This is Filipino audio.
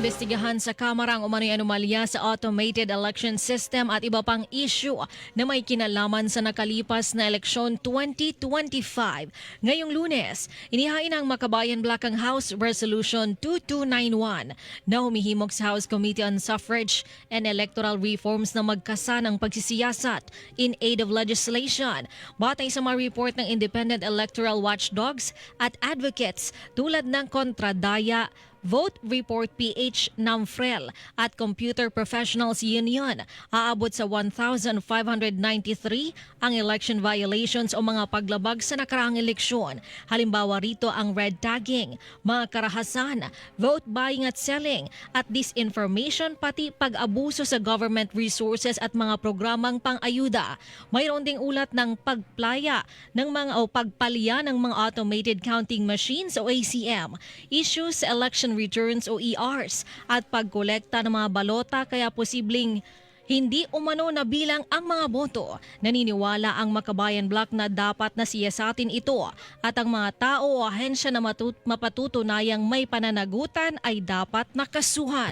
Iniimbestigahan sa Kamara ang umano'y anomalya sa automated election system at iba pang issue na may kinalaman sa nakalipas na eleksyon 2025. Ngayong lunes, inihain ang Makabayan Black ang House Resolution 2291 na humihimok sa House Committee on Suffrage and Electoral Reforms na magkasa ng pagsisiyasat in aid of legislation. Batay sa mga report ng Independent Electoral Watchdogs at advocates tulad ng Kontradaya, Vote Report PH NAMFREL at Computer Professionals Union. Aabot sa 1,593 ang election violations o mga paglabag sa nakaraang eleksyon. Halimbawa rito ang red tagging, mga karahasan, vote buying at selling, at disinformation pati pag-abuso sa government resources at mga programang pang-ayuda. Mayroon ding ulat ng pagplaya ng mga o pagpalya ng mga automated counting machines o ACM, issues sa election returns o ERs at pagkolekta ng mga balota kaya posibleng hindi umano na bilang ang mga boto. Naniniwala ang Makabayan Block na dapat na siyasatin ito at ang mga tao o ahensya na matut- mapatutunayang may pananagutan ay dapat nakasuhan.